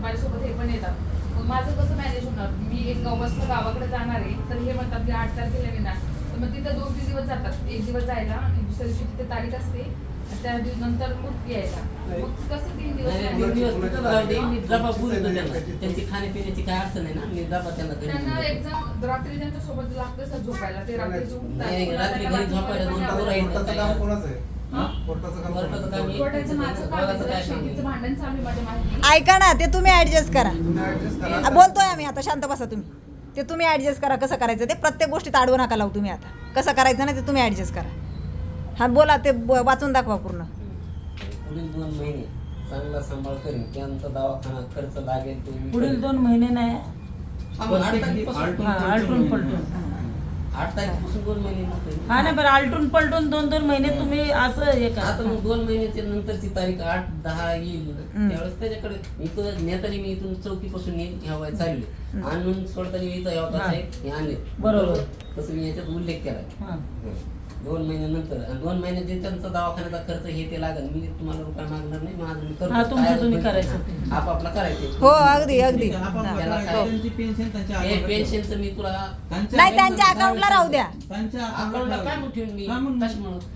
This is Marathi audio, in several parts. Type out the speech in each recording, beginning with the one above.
माझ्यासोबत हे पण येतात. मग माझं कसं मॅनेज होणार? मी एक बसला गावाकडे जाणार आहे तर हे म्हणतात की आठ तारखेला येणार. तर मग तिथं दोन तीन दिवस जातात. एक दिवस जायला आणि दुसऱ्या दिवशी तिथे तारीख असते. आणि त्या दिवस नंतर मग यायला. मग कसं तीन दिवस त्यांची खाण्यापिण्याची काय अडचण आहे ना? मी डबा त्यांना घरी त्यांना देऊन देतो. एक्झाम रात्री त्यांच्यासोबत लागतं झोपायला. ते रात्री घरी झोपायला दोन त्यांना पोरं आहेत. ऐका ना ते तुम्ही ऍडजस्ट करा. बोलतोय आम्ही आता शांत बसा तुम्ही. ते तुम्ही ऍडजस्ट करा कसं करायचं ते प्रत्येक गोष्टीत अडवू नका लावू तुम्ही आता. कसं करायचं ना ते तुम्ही ऍडजस्ट करा. हा बोला ते ब- वाचून दाखवा पूर्ण. पुढील दोन महिने चांगला सांभाळ करीन. त्यांचा दवाखाना खर्च लागेल तो मी पुढील. दोन महिने नाही. आलटून पलटून. आठ तारखेपासून दोन महिने. हा नाही बरं आलटून पलटून दोन दोन महिने तुम्ही असं हे आता करा मग दोन महिन्याच्या नंतरची तारीख आठ दहा येईल. त्यावेळेस त्याच्याकडे इथं नेतानी मी इथून चौकीपासून येईन ह्या वय चालले आणून सोडताना मी इथं यावं हा. हे आणले बरोबर. तसं मी याच्यात उल्लेख केलाय हा. दोन महिन्यानंतर आणि दोन महिने जे त्यांचा दवाखान्याचा खर्च हे ते लागेल. मी तुम्हाला रुपये मागणार नाही. माझं मी करतो. हा, तुमचं काय तुम्ही होतं करायचं. आपापला करायचे हो अगदी अगदी. आपण. त्याला काय काय- त्यांची पेन्शन त्यांच्या हे अकाउंटला ठेवा. पेन्शनचं मी तुला त्यांच्या नाही त्यांच्या अकाउंटला राहू द्या. त्यांच्या अकाउंटला काय ठेवून मी?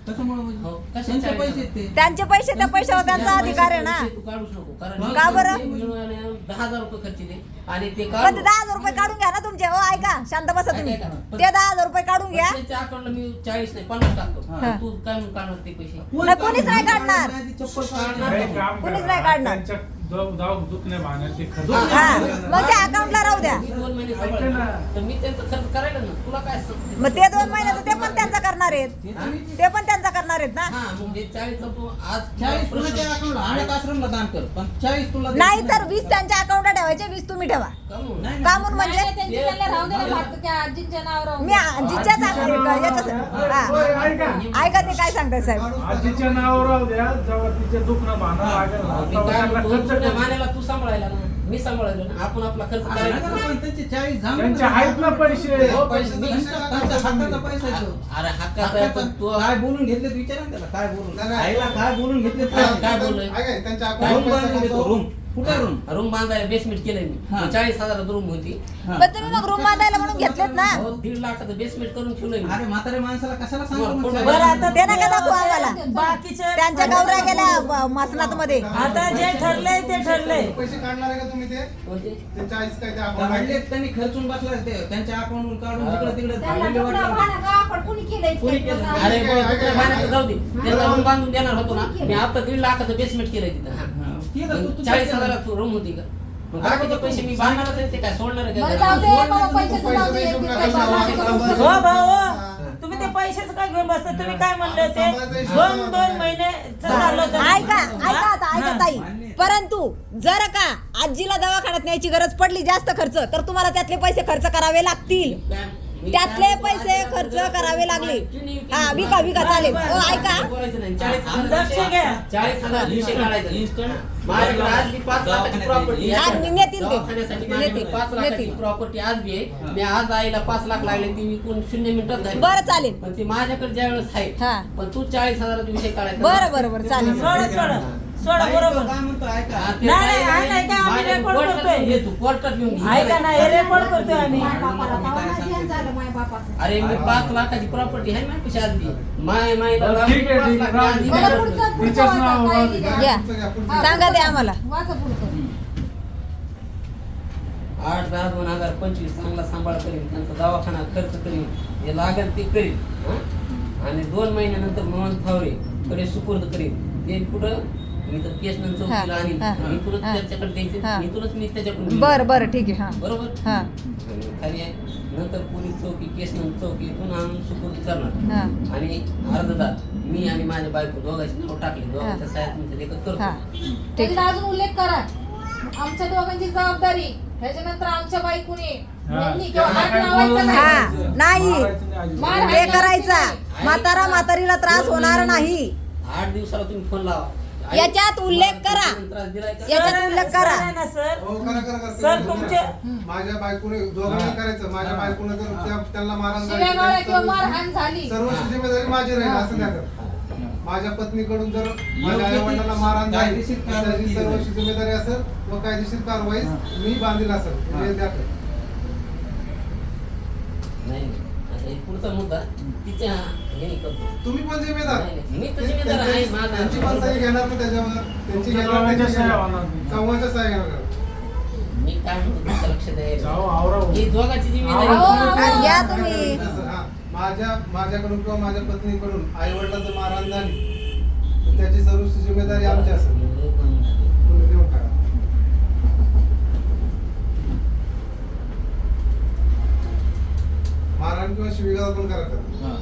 कशामुळं? हो, त्यांचे? पैसे आहेत ते. त्यांचे पैसे त्या पैशावर त्यांचा अधिकार आहे ना. तू काढूच नको. कारण का बरं? ते दहा हजार रुपये खर्च दिले आणि ते पण काढून ते दहा हजार रुपये काढून घ्या ना तुमचे. हो ऐका. शांत बसा तुम्ही. ऐका, ऐका. ते दहा हजार रुपये काढून घ्या. त्यांच्या अकाउंटला मी चाळीस नाही पन्नास टाकतो हा. तू काय म्हणून काढणार ते पैसे कोण नाही, कोणीच नाही काढणार? चप्पल काढणार. कुणीच. नाही काढणार. हा मग त्या अकाउंटला राहू द्या. मी दोन महिने ऐका सांभाळलं. ना. तर मी त्यांचा खर्च करायला ना तुला काय सांगते? मग ते दोन महिन्याचं ते पण त्यांचा करणार आहेत. ते पण त्यांचा करणार आहेत ना? हा म्हणजे चाळीस तू आज चाळीस तुला अकाउंटला अनाथ आश्रमला दान कर पण चाळीस तुला नाही तर वीस त्यांच्या अकाउंटला ठेवायचे वीस तुम्ही ठेवा. का म्हणून नाही, म्हणजे आजींच्या मी हा. ऐका ऐका ते काय सांगताय साहेब. आजीच्या नावावर राहू द्या जेव्हा तिचे दुखणं भांडण लागेल ना, खर्च तू सांभाळायला ना. मी सांभाळायला ना. आपण आपला खर्च करायला ना, पण त्यांचे ना. आहेत ना पैसे. हो, पैसे जर- त्यांच्या हाताचा पैसा आहे तो. अरे हक्काचा आहे, पण तू काय बोलून घेतले विचारा ना त्याला. काय बोलून? नाही, नाही. आईला काय बोलून घेतले काय- काय बोललोय? ऐका, त्यांच्या रूम अकाउंटला बांधून पैसा देतो टाकतो. रूम कुठे रूम रूम बांधायला बेसमेंट केलंय. मी चाळीस हजारात रूम होती. पण तुम्ही मग रूम बांधायला म्हणून घेतलेत ना हो, दीड लाखाचं बेसमेंट करून ठेवलंय मी. अरे म्हातारे माणसाला कशाला सांगतो बरं, आता ते नका दाखवू आम्हाला बाकीचे त्यांच्या गौऱ्या गेल्या मासनात मध्ये आता जे ठरलंय ते ठरलंय पैसे काढणार आहे का तुम्ही ते कोणते? ते चाळीस काय ते हल्लीत त्यांनी खर्चून बसला ते त्यांच्या अकाउंटवरून काढून. तिकडे तिकडे त्यांना थांबलेले तुकडा वाटलं. भाडा गावाकडं कुणी केलंय? कुणी केलं? अरे बरं. जाऊ दे त्याला रूम बांधून देणार होतो ना मी आता दीड लाखाचं बेसमेंट केलंय तिथं तू- तू चाळीस रूम होती का? मग बाकीचे पैसे मी बांधणारच आहे ते काय सोडणार आहे बरं, का जाऊ दे, घरात? बाबा, पैशाचं पैसे जाऊ दे, पैसे ते नका पैसे सांगू. भाडं करून पैसे- हो भाऊ हा. तुम्ही ते पैशाचं काय घेऊन बसता? तुम्ही काय म्हणले ते दोन. दोन महिने चाललं होतं. ऐका ऐका आता ऐका हा. ताई. परंतु जर का आजीला दवाखान्यात न्यायची गरज पडली जास्त खर्च तर तुम्हाला त्यातले पैसे खर्च करावे लागतील. काय- त्यातले पैसे खर्च करावे लागले. हा विका विका चालेल. हो ऐका. प्रॉपर्टी आज बी आहे. मी आज आईला पाच लाख लागले ती विकून शून्य मिनिटात झाली. बरं चालेल. पण ती माझ्याकडे ज्या वेळेस आहे हा. पण तू चाळीस हजाराचा विषय काढायचा. बरं बरं बरं चालेल. सोडा सोडा. सोडा बरोबर. तो काय म्हणतो ऐका. हा, आम्ही रेकॉर्ड करतोय. तू, कोर्टात घे. ऐका ना हे रेकॉर्ड करतोय आम्ही. अरे मी पाच लाखाची प्रॉपर्टी आहे ना कशी माय माय ठीक आहे, ठीक? घ्या. हा. सांगा ते आम्हाला. आठ दहा दोन हजार पंचवीस चांगला सांभाळ करीन त्यांचा दवाखाना खर्च करीन जे लागेल ते करीन हं? आणि दोन महिन्यानंतर मोहन फावरे कडे सुपूर्द करीन ते कुठं इथं केस नंतर चौकीला हा, आणीन हा, इथूनच हा. त्याच्याकडे द्यायचे हा. इथूनच मी त्याच्याकडून बरं बरं ठीक आहे हा. बरोबर? हा. आणि खाली आहे. नंतर पोलीस चौकी केस नंतर चौकी इथून आणून सुपूर्द करणार हा. आणि अर्धदार मी आणि माझ्या बायको दोघांची नाव टाकले. दोघांच्या साह्यात मी ते लेखक हा. करतो ठीक. अजून उल्लेख करा. आमच्या दोघांची जबाबदारी ह्याच्यानंतर आमच्या बायकोने हा. यांनी किंवा हात लावायचा नाही. हा. नाही. करायचा. म्हातारा म्हातारीला त्रास होणार नाही. आठ दिवसाला तुम्ही फोन लावा. याच्यात उल्लेख करा. याच्यात सर, उल्लेख सर करा. आहे ना सर हो, करा, करा, करा. सर, तुम्ही तुमचे-. माझ्या बायकोने दोघांनी करायचं माझ्या बायकोने जर त्या- त्यांना मारण शिव्या किंवा मारहाण झाली सर्व जिम्मेदारी माझी राहील असं नाही करत. माझ्या पत्नीकडून जर माझ्या आई ती वडिलांना मारहाण झाली कायदेशीर तर कारवाई त्याची केली सर्व जाईल. जिम्मेदारी असेल व कायदेशीर कारवाई. मी बांधील असेल हा. द्या. नाही नाही. आता हे पुढचा मुद्दा तिच्या हे करतो तुम्ही पण जिम्मेदार. मी तर ते- जिम्मेदार आहे, त्यांची- माझा- त्यांची पण सही घेणार मी त्याच्यावर. त्यांची घेणार त्यांची सह्या घेणार. चव्हाणच्या मी काय म्हणतो तुमचं लक्ष द्यायला. हो. ही दोघांची जिम्मेदारी आणि घ्या तुम्ही. हा. माझ्या माझ्याकडून किंवा माझ्या पत्नीकडून आई वडिलांचं मारहाण झाली त्याची सर्व जिम्मेदारी आमची असेल. तुम्ही देऊन टाका. मारहाण किंवा शिवीगाळ पण करा करा. हा.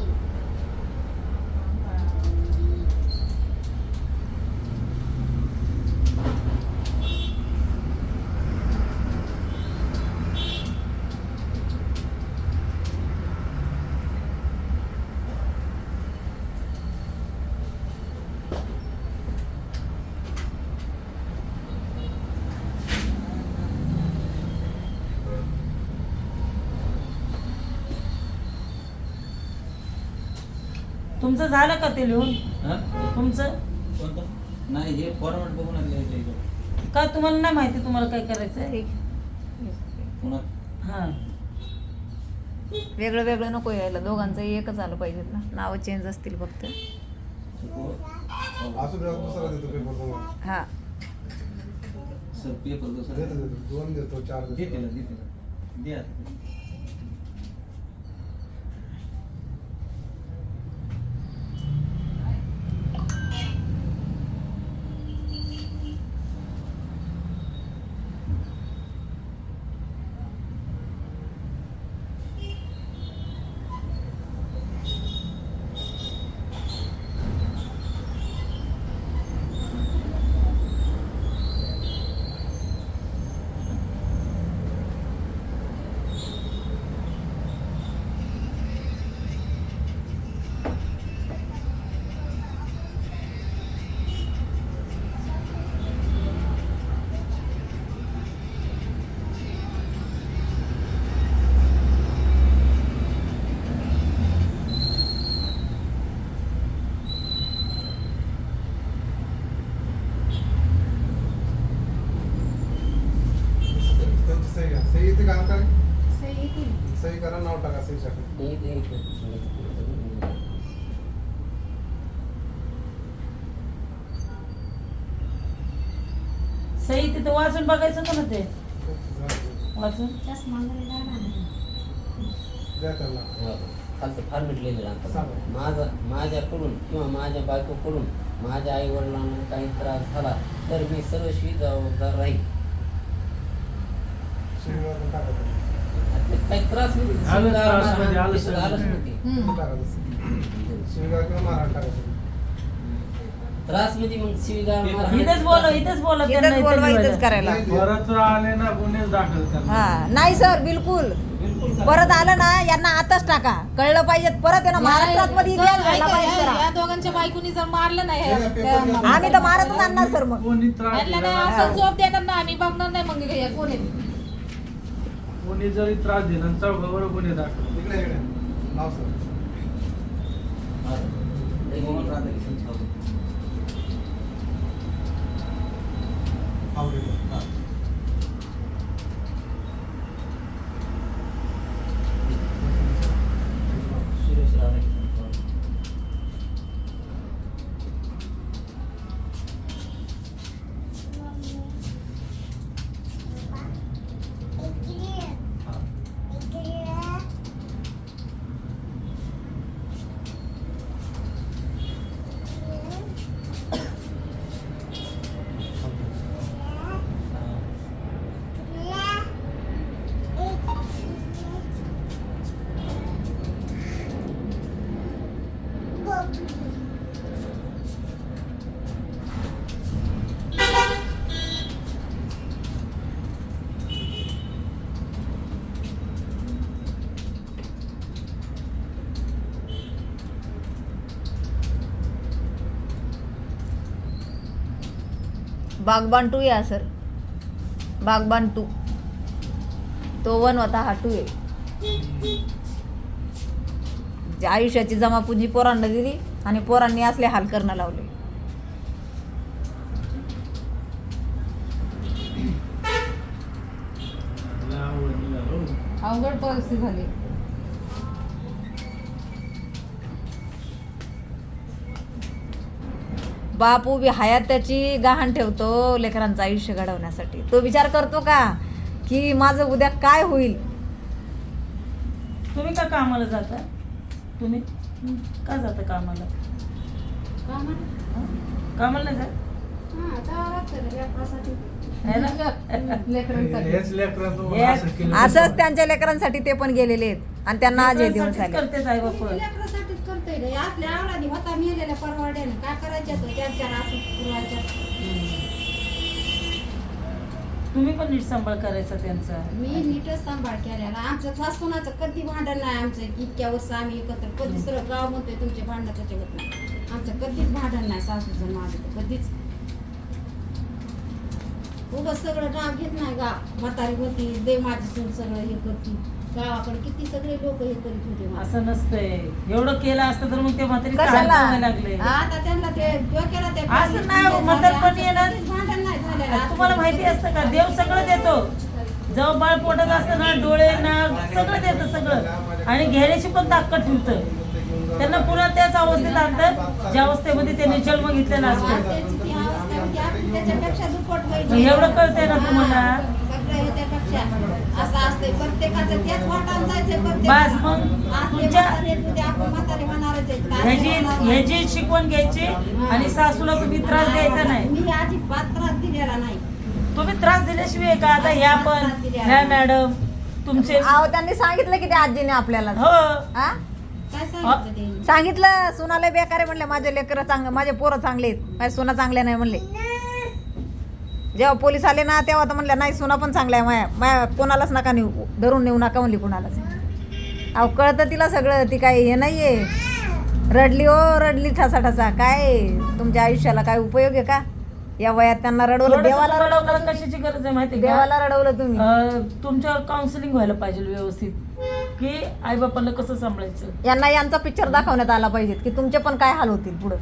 तुमचं झालं का ते लिहून? हा? तुमचं? कोणतं? नाही हे फॉर्मॅट बघून. का तुम्हाला नाही माहिती तुम्हाला काय करायचं आहे पुन्हा हा. वेगळं वेगळं नको यायला. दोघांचं एकच आलं पाहिजेत ना. नावं चेंज असतील फक्त. हा. सर पेपर दुसरा देतो देतो. दोन देतो चार देतो. सही घ्या सही इथे घाल का सही येतील. सही करा नाव टाका सही टाका सही तिथं वाचून बघायचं का ना ते वाचून द्या त्यांना. हो. खालचं फॉर्मेट लिहिलेलं आता. माझा माझ्याकडून किंवा माझ्या बायकोकडून माझ्या आई वडिलांना काही त्रास झाला तर मी सर्वस्वी जबाबदार राहील शिवीगाळ पण टाका त्यांना. आता काही त्रास नाही. आलंच. त्रास म्हणजे मग शिवीगाळ मारहाण- इथेच इथेच त्यांना इथंच बोलवा इथंच. करायला परत आले ना गुन्हे दाखल करणार सर बिलकुल बिलकुल करा. परत आलं ना यांना आताच टाका कळलं पाहिजे परत आहे ना महाराष्ट्रात मध्ये सर, इतिहास घडला ऐका, पाहिजे या- जरा. या दोघांच्या बायकोनी जर मारलं नाही. आम्ही तर मारतच आणणार सर मग कोणी त्रास यांना दिला नाही ना, असं झोप देणार ना आम्ही बघणार नाही मग हे कोण आहे कोणी जरी त्रास दिला आणि चौघावर गुन्हे दाखल. इकडे इकडे. नाव सर. आवडेल. बागबान टू या सर. बागबान टू. तो वन होता हा टू आहे. जे आयुष्याची जमापुंजी पोरांना दिली आणि पोरांनी असले हाल करणं लावले. अवघड परिस्थिती झाली. बाप उभी हयात त्याची गहाण ठेवतो लेकरांचं आयुष्य घडवण्यासाठी. तो विचार करतो का? की माझं उद्या काय होईल? तुम्ही का कामाला जाता? तुम्ही का जाता कामाला? हं? कामाला नाही जात? असंच त्यांच्या लेकरांसाठी ते पण गेलेले आहेत. आणि त्यांना आज हे आले करते लेकरासाठीच रे. आपल्या आवडाने होता मेलेल्या परवाड्याने. काय करायचं तुम्ही पण नीट सांभाळ करायचा त्यांचा. मी नीटच सांभाळ केलेला आमचं सासूनाचं कधी भांडण नाही आमचं. इतक्या वर्ष आम्ही एकत्र कधी सगळं गाव म्हणतोय तुमचे भांडण त्याचे होत नाही. आमचं कधीच भांडण नाही सासूचं माझं कधीच. उगाच सगळं नाव घेत नाही गाव म्हातारी होती दे माझी सून सगळं हे करती. गावाकडे किती सगळे लोक हे करीत होते मला. असं नसतंय. एवढं केलं असतं तर मग ते म्हातारी कशाला? लागले. आता त्यांना ते डोक्याला ते असं नाही हो, म्हातारपणी तुम्हाला माहिती असतं का देव सगळं देतो. जेव्हा बाळ पोटात असतं ना डोळे नाक सगळं देतं सगळं. आणि घेण्याची पण ताकद ठेवतं. त्यांना पुन्हा त्याच अवस्थेत आणतात ज्या अवस्थेमध्ये त्यांनी जन्म घेतलेला असतो. एवढं कळतंय ना तुम्हाला? बस. मग तुमच्या. ह्याची शिकवण घ्यायची आणि सासूला तुम्ही त्रास द्यायचा नाही मी अजिबात त्रास दिलेला नाही त्रास दिल्याशिवाय का आता ह्या पण ह्या मॅडम तुमचे अहो त्यांनी सांगितलं की त्या आजीने आपल्याला. हो. हा काय सांगितलं सांगितलं सुनाला बेकार आहे म्हणले माझे लेकर चांगले माझे पोरं चांगले आहेत. माझ्या सुना चांगल्या नाही म्हणले. जेव्हा पोलीस आले ना तेव्हा तर म्हणल्या नाही सुना पण चांगल्या आहे. माया माया कोणालाच नका नेऊ धरून नेऊ नका म्हणली कोणालाच. अहो कळतं तिला सगळं ती काय हे नाहीये. रडली ओ रडली ठसा ठसा काय? तुमच्या आयुष्याला काय उपयोग आहे का? या वयात त्यांना रडवलं. देवाला रडवलं. कशाची गरज आहे माहिती का? देवाला रडवलं तुम्ही. अं, तुमच्यावर काउन्सिलिंग व्हायला पाहिजे व्यवस्थित. की आई बापाला कसं सांभाळायचं? यांना यांचा पिक्चर दाखवण्यात आला पाहिजे की तुमचे पण काय हाल होतील पुढं?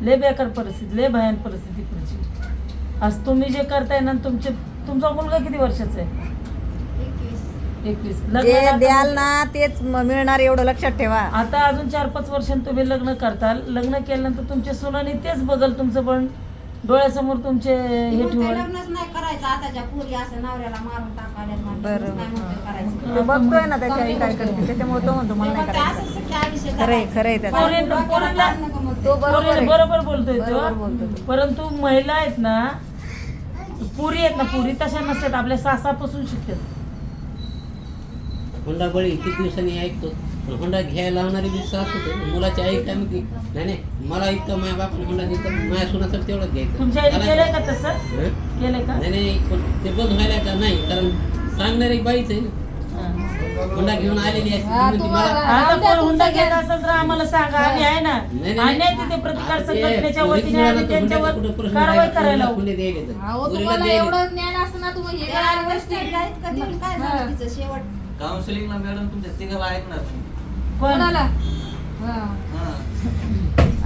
लय बेकार परिस्थिती लय भयान परिस्थिती पुढची. आज तुम्ही जे करताय ना तुमचे तुमचा मुलगा किती वर्षाचा आहे? एकवीस. एकवीस. जे लग्नाला द्याल ना तेच म- मिळणार एवढं लक्षात ठेवा. आता अजून चार पाच वर्षांनी तुम्ही लग्न करताल. लग्न केल्यानंतर तुमच्या सुनाने तेच बघल तुमचं पण. डोळ्यासमोर तुमचे हे म्हणतोय ठेवल लग्नच नाही करायचं. आताच्या पोरी असं नवऱ्याला मारून टाकायला बरं. बघतोय ना त्याच्या आई काय करते. त्याच्यामुळे तो म्हणतो मला नाही करायचं. खरंय. खरंय त्याचं. पोरींना- पोरींना-. तो बरोबर आहे. बरोबर बोलतोय बरोबर बोलतो तो. तो. परंतु महिला आहेत ना पुरी आहेत ना पुरी तशा नसतात. आपल्या सासापासून शिकतात. होंडा बळी किती दिवसांनी ऐकतो. होंडा घ्यायला लावणारी बी सास होते मुलाची आई काय म्हणते नाही नाही मला इतकं माझ्या बापाने होंडा दिलं माझ्या सुनाचं तेवढंच घ्यायचं तुमच्या आईने मला- केलंय का तसं हं? केलंय का नाही नाही पण ते बंद व्हायला का नाही कारण सांगणार एक बाईच आहे ना हा. होंडा घेऊन आलेली असते ती हा, म्हणते तुम्हाला- मला आता राहू द्या कोण हुंडा घेत. असेल तर आम्हाला सांगा आम्ही आहे ना नाही, नाही. आणि नाही तिथे प्रतिकार आता ते संघटनेच्या पोरीस वतीने मिळाला आम्ही तर हुंड्याचा त्यांच्यावर कुठं प्रश्न कारवाई राहिला, करायला पोरीला लावू. हुंडे द्यायले तर. अहो पोरीला तुम्हाला द्यायले. एवढं ज्ञान असतं ना तुम्ही हे त्या काय गोष्टी गोष्टी इतकं देऊन काय. झालं तिचं शेवट काउन्सिलिंगला मॅडम तुमच्या तिघाला ऐकणार कोणाला हा. हा.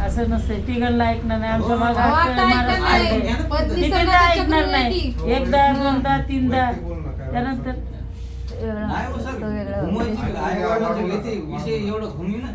असं नसतंय तिघांना ऐकणार नाही आमच्या हो. मागं अहो, हात आता मारत ऐकणार आहे. नाही. तिघांना ऐकणार. एकदा दोनदा तीनदा. त्यानंतर नाही हो सर, तो वेगळं. घुमवायची आई वडिलांच्या घ्यायचे विषय एवढं घुमी ना